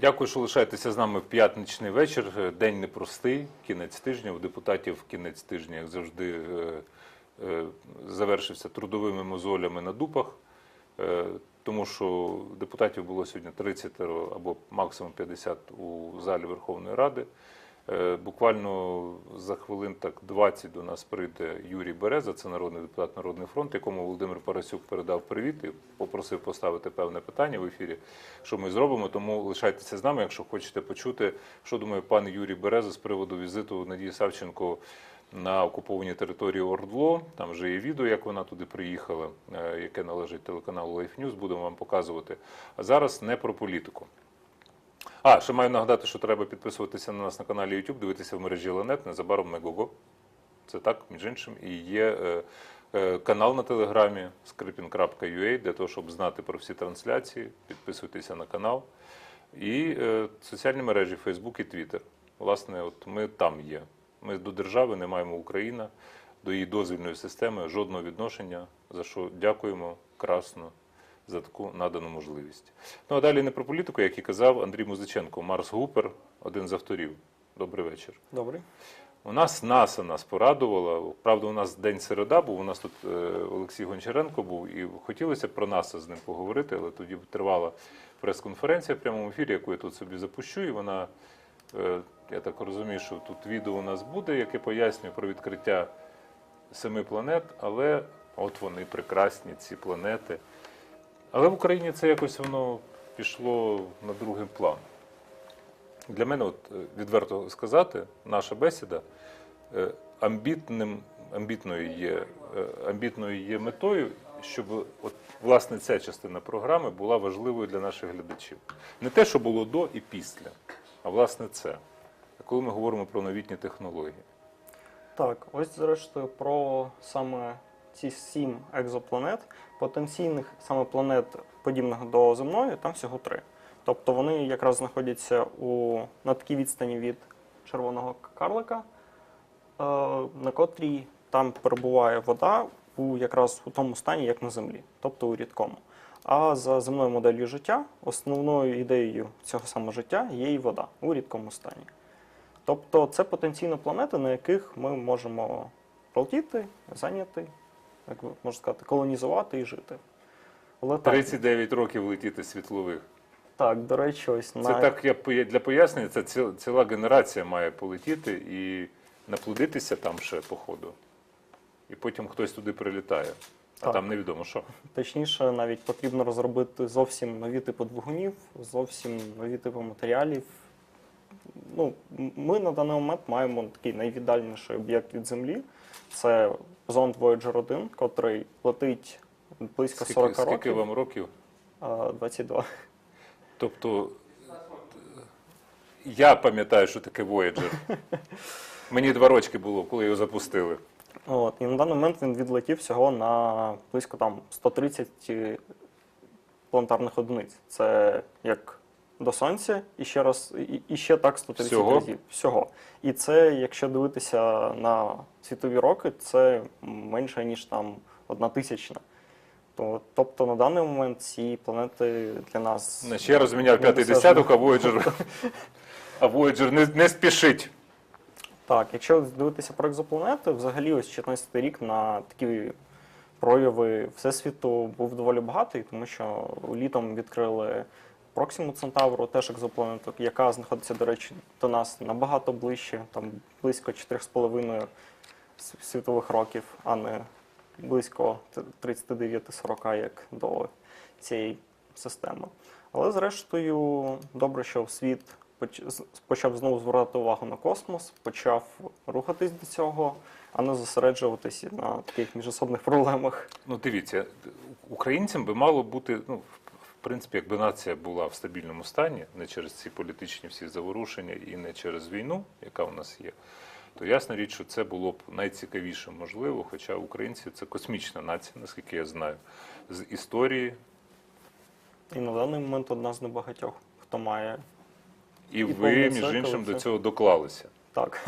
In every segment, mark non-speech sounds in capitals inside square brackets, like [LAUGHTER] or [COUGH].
Дякую, що лишаєтеся з нами в п'ятничний вечір. Е, День непростий, кінець тижня. У депутатів кінець тижня, як завжди, е, е, завершився трудовими мозолями на дупах, тому що депутатів було сьогодні 30 або максимум 50 у залі Верховної Ради. Е, Буквально за хвилин так 20 до нас прийде Юрій Береза, це народний депутат Народний фронт, якому Володимир Парасюк передав привіт і попросив поставити певне питання в ефірі, що ми зробимо. Тому лишайтеся з нами, якщо хочете почути, що думає пан Юрій Береза з приводу візиту Надії Савченко на окупованій території Ордло. Там вже є відео, як вона туди приїхала, е, яке належить телеканалу Life News, будемо вам показувати. А зараз не про політику. А, ще маю нагадати, що треба підписуватися на нас на каналі YouTube, дивитися в мережі Ленет, незабаром на Гого. Це так, між іншим. І є е, е, канал на телеграмі skripin.ua для того, щоб знати про всі трансляції. Підписуйтеся на канал. І е, соціальні мережі Facebook і Twitter. Власне, от ми там є. Ми до держави не маємо Україна, до її дозвільної системи жодного відношення, за що дякуємо красно за таку надану можливість. Ну а далі не про політику, як і казав Андрій Музиченко, Марс Гупер, один з авторів. Добрий вечір. Добре. У нас НАСА нас порадувала. Правда, у нас день середа був. У нас тут е, Олексій Гончаренко був, і хотілося про НАСА з ним поговорити, але тоді тривала прес-конференція в прямому ефірі, яку я тут собі запущу. І вона, е, я так розумію, що тут відео у нас буде, яке пояснює про відкриття семи планет, але от вони прекрасні, ці планети. Але в Україні це якось воно пішло на другий план. Для мене, от е, відверто сказати, наша бесіда е, амбітним, амбітною, є, е, амбітною є метою, щоб от, власне ця частина програми була важливою для наших глядачів. Не те, що було до і після, а власне це. Коли ми говоримо про новітні технології. Так, ось зрештою про саме ці сім екзопланет. Потенційних саме планет, подібних до земної, там всього три. Тобто вони якраз знаходяться у, на такій відстані від червоного карлика, е, на котрій там перебуває вода у якраз у тому стані, як на землі, тобто у рідкому. А за земною моделлю життя, основною ідеєю цього самого життя є і вода у рідкому стані. Тобто це потенційно планети, на яких ми можемо пролетіти, зайняти, як можна сказати, колонізувати і жити. Але так, 39 років летіти світлових. так, до речі, ось Це на так я для пояснення, це ціл- ціла генерація має полетіти і наплодитися там ще по ходу. І потім хтось туди прилітає. А Так. там невідомо що. точніше, навіть потрібно розробити зовсім нові типи двигунів, зовсім нові типи матеріалів. Ну, ми на даний момент маємо такий найвіддальніший об'єкт від Землі. Це зонд Voyager 1, котрий летить близько Скільки, 40 скільки вам років? 22. Тобто я пам'ятаю, що таке Voyager. [LAUGHS] Мені два рочки було, коли його запустили. От, і на даний момент він відлетів всього на близько там 130 планетарних одиниць. Це як до Сонця, і ще раз, і, і ще так 130 Всього? разів. Всього. І це, якщо дивитися на світові роки, це менше, ніж там одна тисячна. То, тобто на даний момент ці планети для нас. Значить, я розміняв п'ятий десяток, а Voyager, а Voyager не, не спішить. Так, якщо дивитися про екзопланети, взагалі ось 14 рік на такі прояви Всесвіту був доволі багатий, тому що літом відкрили Проксиму Центавру, теж екзопланету, яка знаходиться, до речі, до нас набагато ближче, там близько 4,5 світових років, а не близько 39-40, як до цієї системи. Але зрештою, добре, що світ почав знову звертати увагу на космос, почав рухатись до цього, а не зосереджуватися на таких міжособних проблемах. Ну, дивіться, українцям би мало бути, ну, принципі, якби нація була в стабільному стані, не через ці політичні всі заворушення і не через війну, яка у нас є, то ясна річ, що це було б найцікавіше можливо, хоча українці це космічна нація, наскільки я знаю, з історії. І на даний момент одна з небагатьох, хто має І, І ви, між іншим, це- до цього доклалися. так.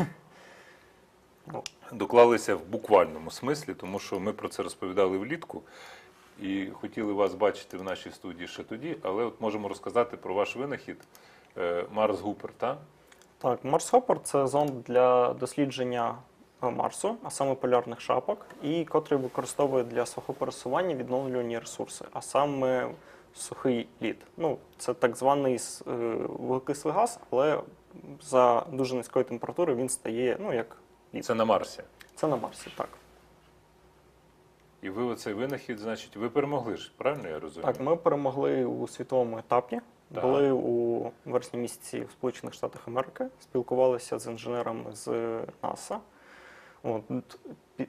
[LAUGHS] доклалися в буквальному смислі, тому що ми про це розповідали влітку і хотіли вас бачити в нашій студії ще тоді, але от можемо розказати про ваш винахід Е, Марс Гупер, так? Так, Марс Хоппер це зонд для дослідження е, Марсу, а саме полярних шапок, і котрий використовує для свого пересування відновлювані ресурси, а саме сухий лід. Ну, це так званий е, вуглекислий газ, але за дуже низької температури він стає, ну як лід. Це на Марсі. Це на Марсі, так. І ви оцей винахід, значить, ви перемогли ж, правильно я розумію? Так, ми перемогли у світовому етапі. Так. Були у вересні місяці в Сполучених Штатах Америки, спілкувалися з інженерами з НАСА. От,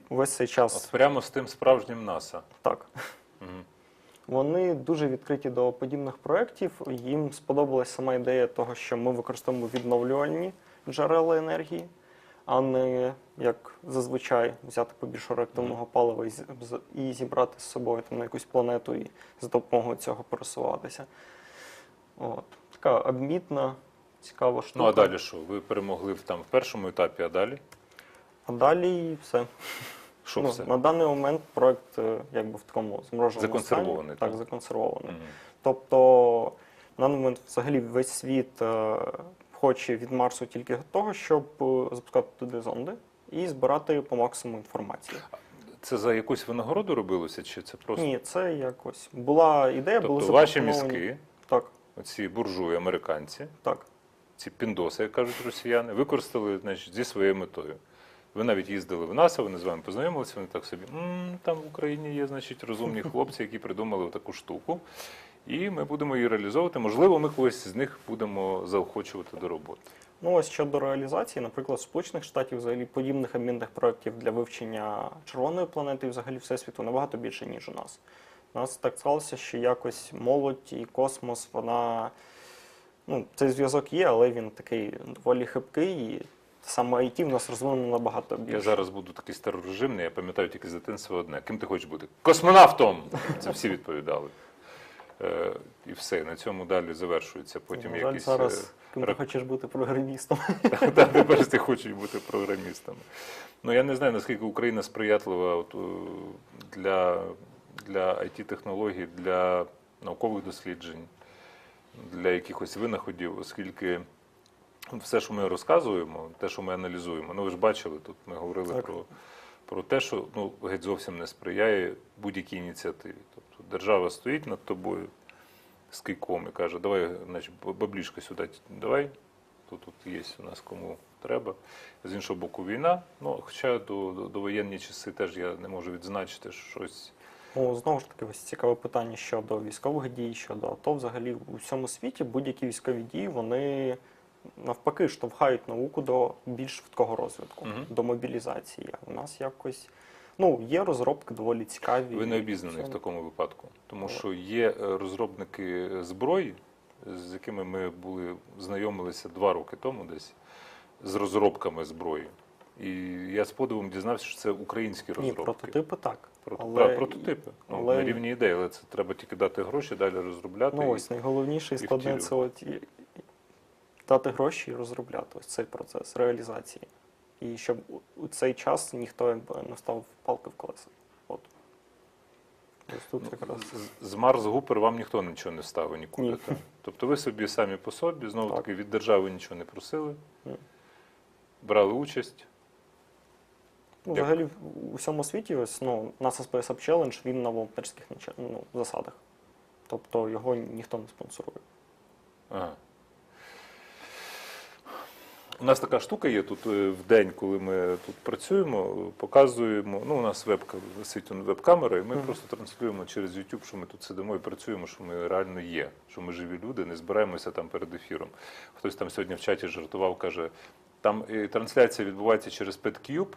весь цей час От прямо з тим справжнім НАСА. так. Мгм. Вони дуже відкриті до подібних проєктів. Їм сподобалась сама ідея того, що ми використовуємо відновлювальні джерела енергії, а не як зазвичай взяти побільше реактивного палива і, і зібрати з собою там, на якусь планету і за допомогою цього пересуватися. От. Така обмітна, цікава штука. Ну а далі що? Ви перемогли там, в першому етапі, а далі? А далі все. Що ну, все? На даний момент проект е, якби в такому змороженому Законсервований, стані. так? Так, законсервований. Мгм. Тобто, на даний момент взагалі весь світ е, хоче від Марсу тільки того, щоб е, запускати туди зонди і збирати по максимуму інформації. Це за якусь винагороду робилося, чи це просто? Ні, це якось була ідея, були тобто ваші мізки, Так, оці буржуї, американці, так. ці піндоси, як кажуть росіяни, використали значить, зі своєю метою. Ви навіть їздили в НАСА, вони з вами познайомилися, вони так собі, «М, там в Україні є значить, розумні [LAUGHS] хлопці, які придумали таку штуку. І ми будемо її реалізовувати. Можливо, ми когось з них будемо заохочувати до роботи. Ну, ось щодо реалізації, наприклад, Сполучених Штатів взагалі подібних обмінних проєктів для вивчення червоної планети і взагалі всесвіту набагато більше, ніж у нас. У нас так сталося, що якось молодь і космос, вона. Ну, цей зв'язок є, але він такий доволі хибкий, і саме IT в нас розвинено набагато більше. Я зараз буду такий старорежимний, я пам'ятаю тільки з дитинства одне. Ким ти хочеш бути? Космонавтом! Це всі відповідали. Е, і все, на цьому далі завершується. Потім На жаль, якісь. зараз ким ти хочеш бути програмістом. Та тепер всі хочуть бути програмістами. Ну я не знаю, наскільки Україна сприятлива от, е, для, для IT-технологій, для наукових досліджень, для якихось винаходів, оскільки все, що ми розказуємо, те, що ми аналізуємо, ну ви ж бачили, тут ми говорили Так. про, про те, що ну, геть зовсім не сприяє будь-якій ініціативі. Держава стоїть над тобою з кийком і каже, давай, значить, баблішка сюди, давай, тут, тут є у нас кому треба. З іншого боку, війна. Ну, хоча до, до, до воєнні часи теж я не можу відзначити щось. Ну, знову ж таки, ось цікаве питання щодо військових дій, щодо АТО. Взагалі у всьому світі будь-які військові дії вони навпаки штовхають науку до більш швидкого розвитку, Мгм. до мобілізації. У нас якось ну є розробки доволі цікаві. Ви не обізнані в такому випадку, тому що є е, розробники зброї, з якими ми були знайомилися два роки тому, десь з розробками зброї. І я з подивом дізнався, що це українські Ні, розробки. прототипи так. Прото- але- да, прототипи. Ну, але- На рівні ідеї, але це треба тільки дати гроші, далі розробляти. Ну і- ось найголовніше і і складне це от дати гроші і розробляти ось цей процес реалізації. І щоб у- у цей час ніхто не став палки в колеса. От. Ось тут Ну, якраз. з- Марс Гупер вам ніхто нічого не ставив нікуди. Ні. Так? Тобто ви собі самі по собі, знову таки, від держави нічого не просили, Ні. брали участь. Ну, взагалі в усьому світі ось ну, NASA Space Up Challenge він на волонтерських ну, засадах. Тобто його ніхто не спонсорує. Ага. У нас така штука є тут е, в день, коли ми тут працюємо, показуємо. Ну, у нас вебка висить он веб-камера, і ми просто транслюємо через YouTube, що ми тут сидимо і працюємо, що ми реально є, що ми живі люди, не збираємося там перед ефіром. Хтось там сьогодні в чаті жартував, каже, там е, трансляція відбувається через PetCube,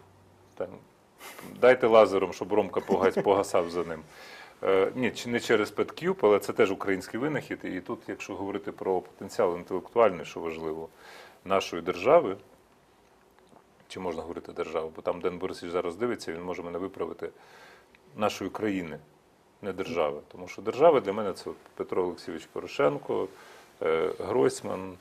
там, дайте лазером, щоб Ромка погас- погасав за ним. Е, ні, чи не через PetCube, але це теж український винахід. І тут, якщо говорити про потенціал інтелектуальний, що важливо, нашої держави, чи можна говорити держави, бо там Ден Борисович зараз дивиться, він може мене виправити нашої країни, не держави. Тому що держава для мене це Петро Олексійович Порошенко, е, Гройсман,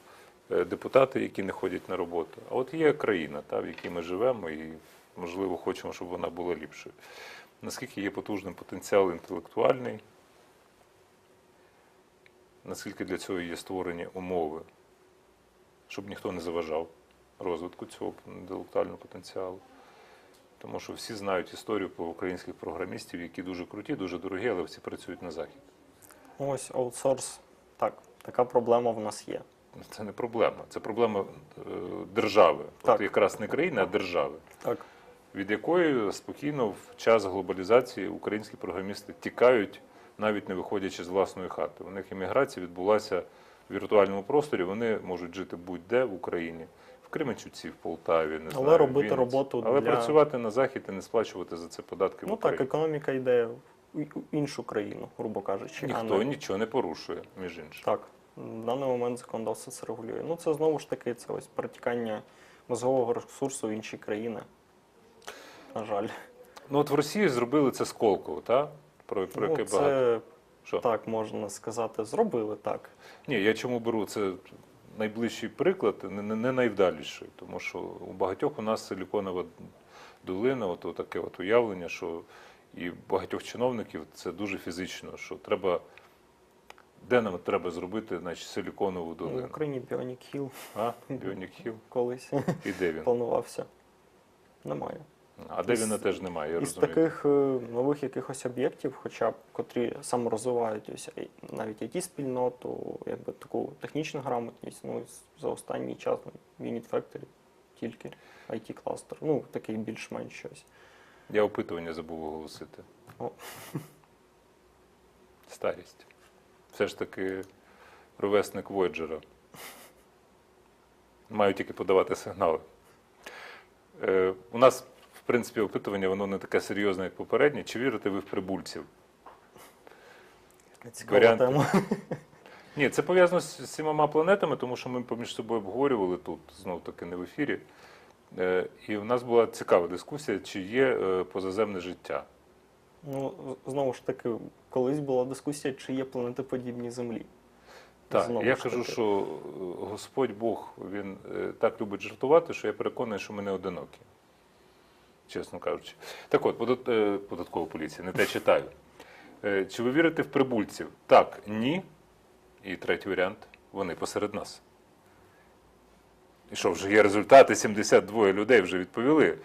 е, депутати, які не ходять на роботу. А от є країна, та, в якій ми живемо, і, можливо, хочемо, щоб вона була ліпшою. Наскільки є потужним потенціал інтелектуальний, наскільки для цього є створені умови щоб ніхто не заважав розвитку цього інтелектуального потенціалу. Тому що всі знають історію про українських програмістів, які дуже круті, дуже дорогі, але всі працюють на захід. Ось аутсорс. Так, така проблема в нас є. Це не проблема, це проблема е, держави. Так. От якраз не країни, а держави, Так. від якої спокійно в час глобалізації українські програмісти тікають, навіть не виходячи з власної хати. У них імміграція відбулася в віртуальному просторі. Вони можуть жити будь-де в Україні, в Кременчуці, в Полтаві, не Але знаю, робити Вінниці. роботу але для- працювати на захід і не сплачувати за це податки в Ну Україні. так, економіка йде в в іншу країну, грубо кажучи. а Ніхто не- нічого не порушує, між іншим. Так, в даний момент законодавство це регулює. Ну це знову ж таки це ось перетікання мозгового ресурсу в інші країни. На жаль. Ну от в Росії зробили це Сколково, та? Про, про Ну, яке багато. це Що? так можна сказати, зробили так. Ні, я чому беру це найближчий приклад, не, не, не найвдаліший, тому що у багатьох у нас силіконова долина, от, таке от уявлення, що і багатьох чиновників це дуже фізично, що треба. Де нам треба зробити значить, силіконову В? Україні Bionic Hill А? Біонік Хіл? колись І де він? планувався. Немає. А де він теж немає, я Із розумію. таких е, нових якихось об'єктів, хоча б котрі саморозвивають ось навіть it спільноту, якби таку технічну грамотність, ну за останній час ну, Unit Factory тільки it кластер. Ну, такий більш-менш щось. Я опитування забув оголосити. О. [LAUGHS] Старість. Все ж таки ровесник Вояджера. Маю тільки подавати сигнали. Е, у нас, в принципі, опитування воно не таке серйозне, як попереднє. Чи вірите ви в прибульців? Цікава тема. Ні, це пов'язано з сімома планетами, тому що ми поміж собою обговорювали тут, знов таки не в ефірі. Е, І в нас була цікава дискусія, чи є е, позаземне життя. Ну, знову ж таки, колись була дискусія, чи є планети подібні Землі. Так, Знову я ж кажу, таки. що е, Господь Бог він е, так любить жартувати, що я переконаний, що ми не одинокі. Чесно кажучи. Так от, е, податкова поліція, не те читаю. Е, Чи ви вірите в прибульців? Так, ні. І третій варіант вони посеред нас. І що, вже є результати, 72 людей вже відповіли.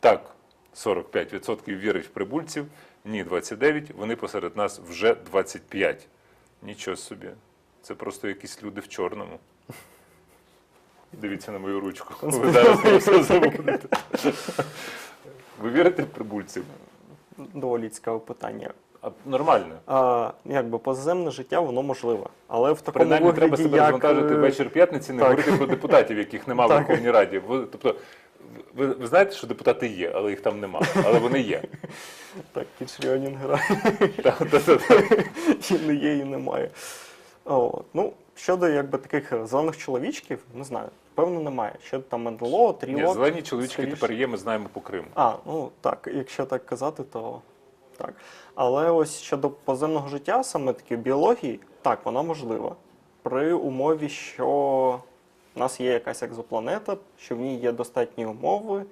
Так, 45% вірить в прибульців, ні, 29, вони посеред нас вже 25. Нічого собі. Це просто якісь люди в чорному. Дивіться на мою ручку. Ви зараз [LAUGHS] все забудете. Ви вірите прибульців? Доволі цікаве питання. А, нормально. А, якби поземне життя, воно можливе. Але в такому Принаймні треба себе як... розвантажити е, вечір п'ятниці, не так. говорити про депутатів, яких нема в Так. Верховній Раді. Ви, тобто, ви, ви знаєте, що депутати є, але їх там нема. Але вони є. Так, Кічльонін грає. І не є, і немає. О, ну, щодо якби таких зелених чоловічків, не знаю, певно, немає. Щодо там Мендело, Ні, зелені чоловічки скоріше. тепер є, ми знаємо по Криму. А, ну так, якщо так казати, то так. Але ось щодо поземного життя, саме таки біології, так, вона можлива. При умові, що в нас є якась екзопланета, що в ній є достатні умови.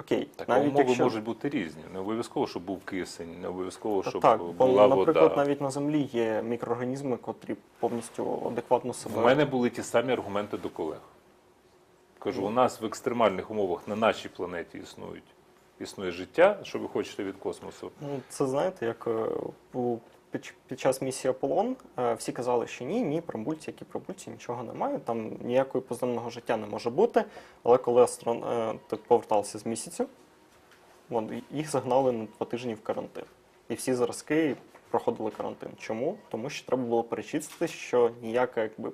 Окей, Так, навіть умови якщо... можуть бути різні. Не обов'язково, щоб був кисень, не обов'язково, щоб так, бо, наприклад, вода. навіть на Землі є мікроорганізми, котрі повністю адекватно себе. У мене були ті самі аргументи до колег. Кажу, у нас в екстремальних умовах на нашій планеті існують. Існує життя, що ви хочете від космосу. Ну, це знаєте, як е, у під, час місії Аполлон е, всі казали, що ні, ні, прибульці, які прибульці, нічого немає, там ніякого поземного життя не може бути. Але коли астрон е, так повертався з місяцю, їх загнали на два тижні в карантин. І всі зразки проходили карантин. Чому? Тому що треба було перечистити, що ніяка якби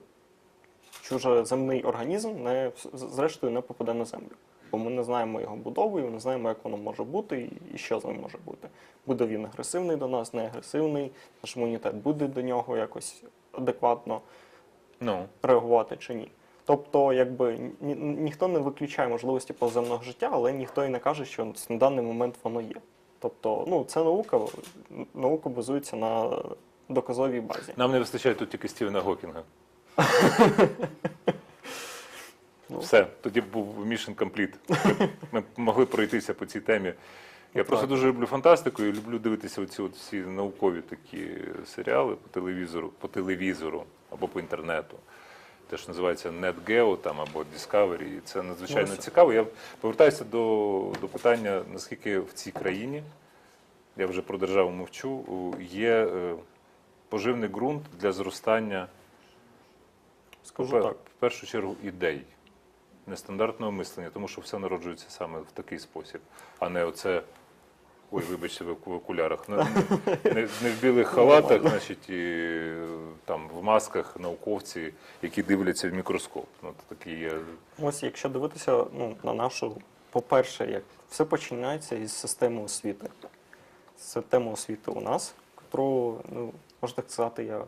чужоземний організм не зрештою не попаде на землю. Бо ми не знаємо його будову, і ми не знаємо, як воно може бути і- що з ним може бути. Буде він агресивний до нас, не агресивний, наш імунітет буде до нього якось адекватно Ну, реагувати чи ні. Тобто, якби ні, ніхто не виключає можливості поземного життя, але ніхто і не каже, що на даний момент воно є. Тобто, ну це наука, наука базується на доказовій базі. нам не вистачає тут тільки Стівена Гокінга. Ну. Все, тоді був Mission Complete. Ми могли пройтися по цій темі. Я Ну, просто так. дуже люблю фантастику і люблю дивитися оці от всі наукові такі серіали по телевізору, по телевізору або по інтернету. те, що називається NetGeo там, або Discovery. І це надзвичайно Ну, цікаво. Я повертаюся до, до питання, наскільки в цій країні, я вже про державу мовчу, є е, поживний ґрунт для зростання Скажу так. в першу чергу ідей, нестандартного мислення, тому що все народжується саме в такий спосіб, а не оце. Ой, вибачте, в окулярах. Не, не, не в білих халатах, значить, і е, там в масках науковці, які дивляться в мікроскоп. Ну, такі є. Ось якщо дивитися ну, на нашу, по-перше, як все починається із системи освіти. Система освіти у нас, котру, ну, можна так сказати, я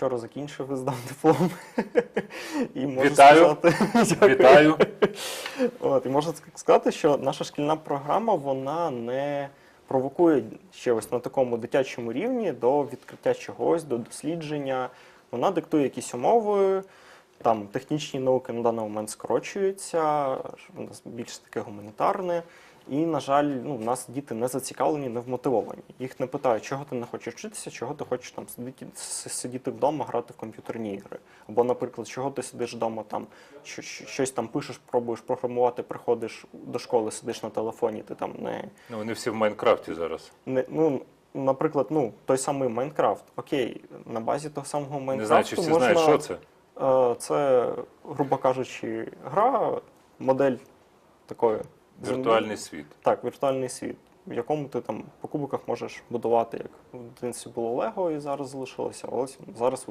вчора закінчив здав диплом. [LAUGHS] І можу Вітаю. сказати, [LAUGHS] Дякую. Вітаю! От, і можна сказати, що наша шкільна програма вона не провокує ще ось на такому дитячому рівні до відкриття чогось, до дослідження. Вона диктує якісь умови, там технічні науки на даний момент скорочуються, у нас більше таке гуманітарне. І, на жаль, ну, в нас діти не зацікавлені, не вмотивовані. Їх не питають, чого ти не хочеш вчитися, чого ти хочеш там сидіти, сидіти вдома, грати в комп'ютерні ігри. Або, наприклад, чого ти сидиш вдома, там що- що- щось там пишеш, пробуєш програмувати, приходиш до школи, сидиш на телефоні, ти там не, Ну, вони всі в Майнкрафті зараз. не ну. Наприклад, ну той самий Майнкрафт. Окей, на базі того самого Майнкрафту Не знаю, чи всі можна, знають, що це. Е, Це, грубо кажучи, гра, модель такої. Віртуальний світ. Так, віртуальний світ, в якому ти там по кубиках можеш будувати, як в дитинстві було Лего і зараз залишилося. а Ось зараз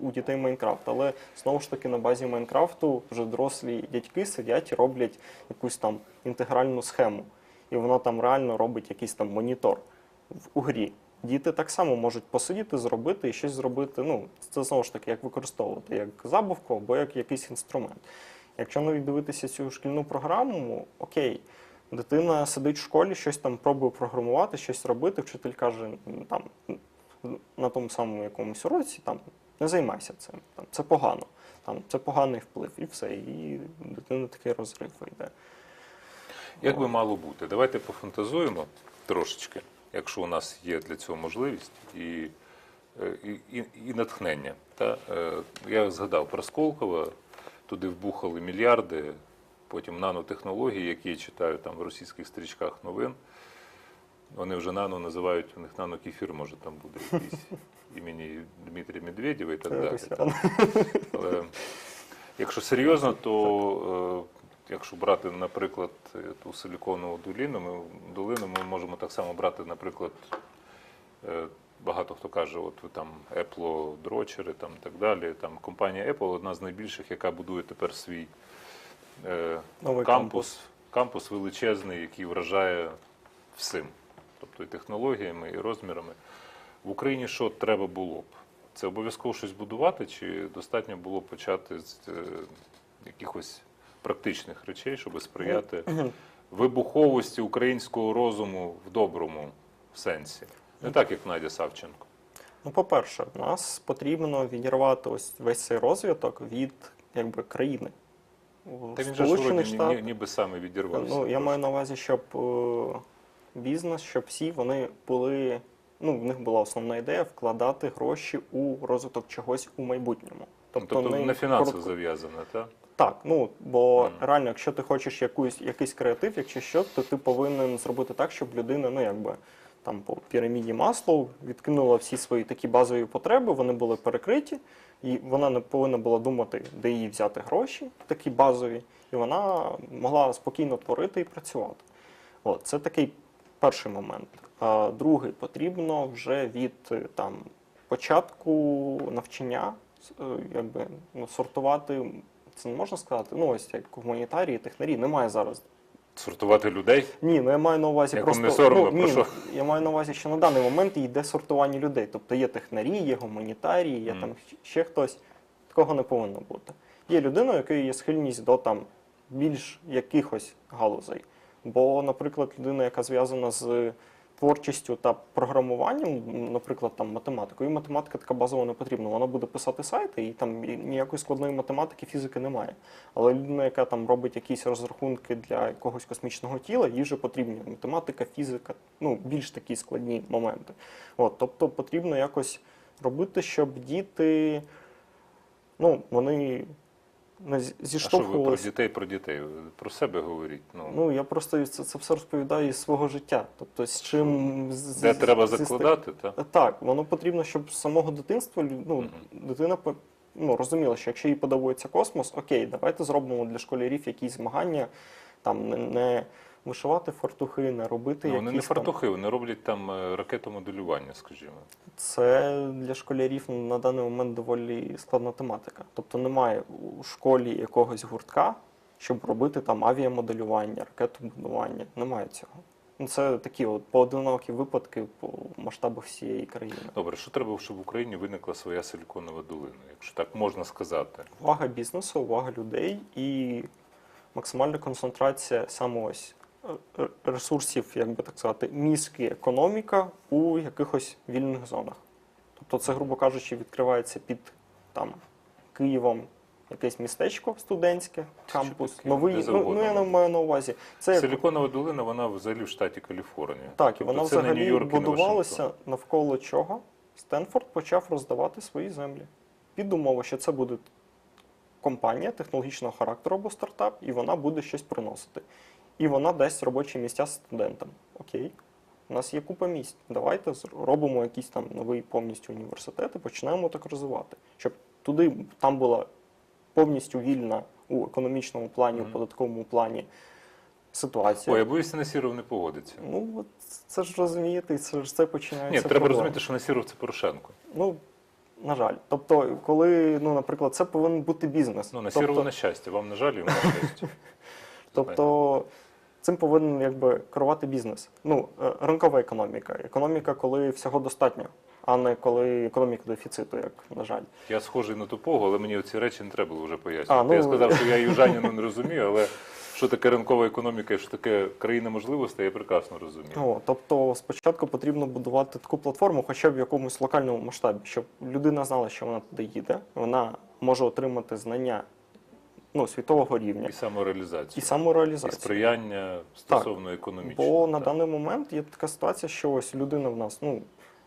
у, дітей Майнкрафт. Але знову ж таки на базі Майнкрафту вже дорослі дядьки сидять і роблять якусь там інтегральну схему. І воно там реально робить якийсь там монітор в у грі. Діти так само можуть посидіти, зробити і щось зробити. Ну, це знову ж таки, як використовувати, як забавку або як якийсь інструмент. Якщо навіть дивитися цю шкільну програму, окей, дитина сидить в школі, щось там пробує програмувати, щось робити. Вчитель каже, там на тому самому якомусь уроці, там не займайся цим. Там це погано. Там це поганий вплив, і все. І дитина такий розрив йде. Як би мало бути? Давайте пофантазуємо трошечки, якщо у нас є для цього можливість і, е, і, і, і натхнення. Та, е, я згадав про Сколково, туди вбухали мільярди, потім нанотехнології, які я читаю там в російських стрічках новин. Вони вже нано називають, у них нанокефір, може там буде якийсь імені Дмитрія Медведєва і так далі. Але якщо серйозно, то е, якщо брати, наприклад, ту силіконову долину, ми, долину, ми можемо так само брати, наприклад, е, багато хто каже, от ви там Apple дрочери там і так далі. Там компанія Apple одна з найбільших, яка будує тепер свій е, Новий кампус, кампус величезний, який вражає всім, тобто і технологіями, і розмірами. В Україні що треба було б? Це обов'язково щось будувати, чи достатньо було почати з е, якихось практичних речей, щоб сприяти вибуховості українського розуму в доброму сенсі? Не так, як Надя Савченко. Ну, по-перше, нас потрібно відірвати ось весь цей розвиток від якби країни. Та він же ж вроді ні- ні- ніби саме відірвався. Ну, я маю на увазі, щоб е, бізнес, щоб всі вони були. Ну, в них була основна ідея вкладати гроші у розвиток чогось у майбутньому. Тобто, не на фінанси коротко- зав'язане, так? Так, ну бо Мгм. реально, якщо ти хочеш якусь, якийсь креатив, якщо що, то ти повинен зробити так, щоб людина, ну якби там по піраміді Маслоу відкинула всі свої такі базові потреби, вони були перекриті, і вона не повинна була думати, де їй взяти гроші, такі базові, і вона могла спокійно творити і працювати. От, це такий перший момент. А другий потрібно вже від е, там початку навчання, е, якби ну, сортувати. Це не можна сказати. Ну, ось як гуманітарії, технарі немає зараз. Сортувати людей. Ні, ну я маю на увазі Як просто не соромно, ну, ні, що? я маю на увазі, що на даний момент йде сортування людей. Тобто є технарі, є гуманітарії, є mm. там ще хтось. Такого не повинно бути. Є людина, у якої є схильність до там більш якихось галузей. Бо, наприклад, людина, яка зв'язана з творчістю та програмуванням, наприклад, там математикою, математика така базова не потрібна. Вона буде писати сайти, і там ніякої складної математики, фізики немає. Але людина, яка там робить якісь розрахунки для якогось космічного тіла, їй вже потрібні математика, фізика, ну більш такі складні моменти. От, тобто потрібно якось робити, щоб діти Ну, вони не зі- А що ви про дітей, про дітей? Про себе говоріть. Ну, Ну, я просто це, це все розповідаю із свого життя. Тобто, з чим з- де з- треба зі- закладати, так? Так, воно потрібно, щоб з самого дитинства ну, угу. дитина ну, розуміла, що якщо їй подобається космос, окей, давайте зробимо для школярів якісь змагання, там не, не вишивати фартухи, не робити Ну, вони не якісь там- фартухи, вони роблять там е, ракетомоделювання, скажімо. Це для школярів на даний момент доволі складна тематика. Тобто немає у школі якогось гуртка, щоб робити там авіамоделювання, ракетобудування. Немає цього. Ну, Це такі от поодинокі випадки по масштабах всієї країни. Добре, що треба, щоб в Україні виникла своя силіконова долина, якщо так можна сказати? Увага бізнесу, увага людей і максимальна концентрація саме ось ресурсів, як би так сказати, мізки, економіка у якихось вільних зонах. Тобто, це, грубо кажучи, відкривається під там Києвом якесь містечко студентське, кампус, новий. Ну, ну я не маю на увазі. Це як- Силіконова долина, вона взагалі в штаті Каліфорнія. так, і Тобто вона взагалі будувалася навколо чого Стенфорд почав роздавати свої землі. Під умовою, що це буде компанія технологічного характеру або стартап, і вона буде щось приносити. І вона дасть робочі місця студентам. Окей, у нас є купа місць. Давайте робимо якийсь там новий повністю університет і починаємо так розвивати. Щоб туди там була повністю вільна у економічному плані, у податковому плані ситуація. Ой, я боюся, Насіров не погодиться. Ну, от це ж розумієте, це ж це починається. Ні, треба проблеми. розуміти, що Насіров це Порошенко. Ну, на жаль. Тобто, коли, ну, наприклад, це повинен бути бізнес. Ну, Насірову тобто, на щастя, вам на жаль, йому на щастя. [LAUGHS] тобто цим повинен якби керувати бізнес. Ну, е, ринкова економіка. Економіка, коли всього достатньо, а не коли економіка дефіциту, як на жаль. Я схожий на тупого, але мені ці речі не треба було вже пояснювати. А, ну, Я сказав, що я [LAUGHS] южаніну не розумію, але що таке ринкова економіка і що таке країна можливостей, я прекрасно розумію. О, тобто спочатку потрібно будувати таку платформу, хоча б в якомусь локальному масштабі, щоб людина знала, що вона туди їде, вона може отримати знання ну, світового рівня І самореалізацію. і І сприяння стосовно економічного. Бо на даний момент є така ситуація, що ось людина в нас, ну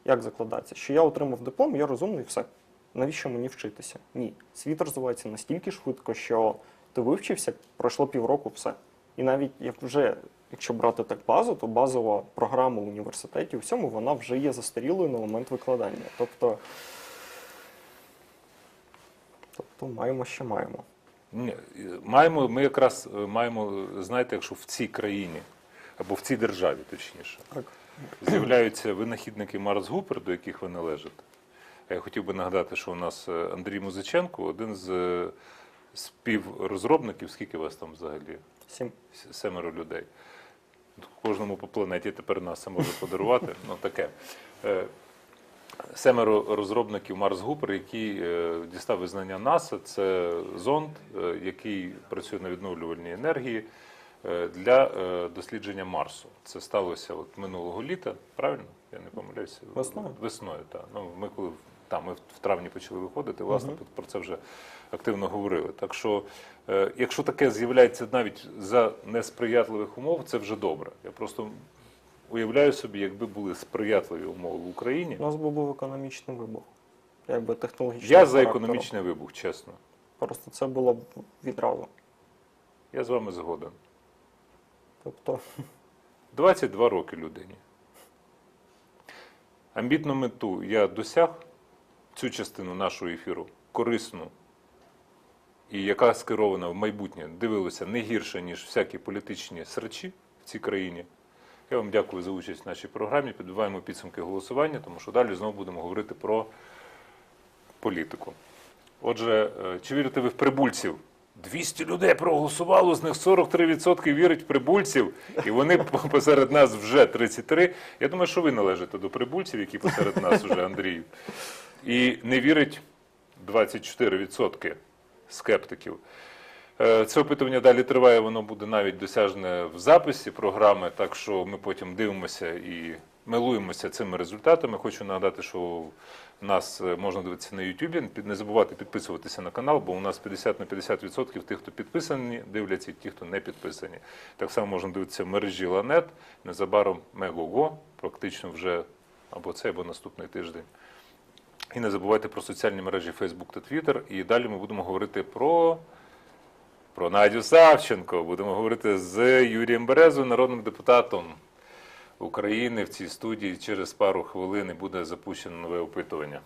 як закладається, що я отримав диплом, я розумний, все. Навіщо мені вчитися? Ні. Світ розвивається настільки швидко, що ти вивчився, пройшло півроку, все. І навіть як вже, якщо брати так базу, то базова програма в університеті у всьому вона вже є застарілою на момент викладання. Тобто, тобто маємо, що маємо. Ні, маємо, ми якраз е, маємо, знаєте, якщо в цій країні або в цій державі, точніше, Так. з'являються винахідники Марс Гупер, до яких ви належите. А Я хотів би нагадати, що у нас е, Андрій Музиченко, один з е, співрозробників, скільки вас там взагалі? Сім. Семеро людей. Кожному по планеті тепер нас це може подарувати. Ну таке. Семеро розробників Марс Гупер, який е, дістав визнання НАСА. Це зонд, е, який працює на відновлювальній енергії е, для дослідження Марсу. Це сталося от минулого літа, правильно? Я не помиляюся. Весною. Весною, так. Ну, ми коли там ми в травні почали виходити, власне, Мгм. про це вже активно говорили. Так що, якщо таке з'являється навіть за несприятливих умов, це вже добре. Я просто уявляю собі, якби були сприятливі умови в Україні. У нас би був економічний вибух. Якби технологічний. Я за характеру. економічний вибух, чесно. Просто це було б відразу. Я з вами згоден. Тобто, [LAUGHS] 22 роки людині. Амбітну мету я досяг цю частину нашого ефіру корисну і яка скерована в майбутнє, дивилася не гірше, ніж всякі політичні срачі в цій країні. Я вам дякую за участь в нашій програмі. Підбиваємо підсумки голосування, тому що далі знову будемо говорити про політику. Отже, е, чи вірите ви в прибульців? 200 людей проголосувало, з них 43% вірять в прибульців, і вони [LAUGHS] посеред нас вже 33. Я думаю, що ви належите до прибульців, які посеред нас вже Андрію. І не вірить 24% скептиків. Е, Це опитування далі триває, воно буде навіть досяжне в записі програми, так що ми потім дивимося і милуємося цими результатами. Хочу нагадати, що нас е, можна дивитися на YouTube. Не забувайте підписуватися на канал, бо у нас 50 на 50% тих, хто підписані, дивляться, ті, хто не підписані. Так само можна дивитися в мережі Ланет, незабаром Мегого, практично вже або цей, або наступний тиждень. І не забувайте про соціальні мережі Facebook та Twitter. І далі ми будемо говорити про, про Надю Савченко. Будемо говорити з Юрієм Березою, народним депутатом України в цій студії. Через пару хвилин буде запущено нове опитування.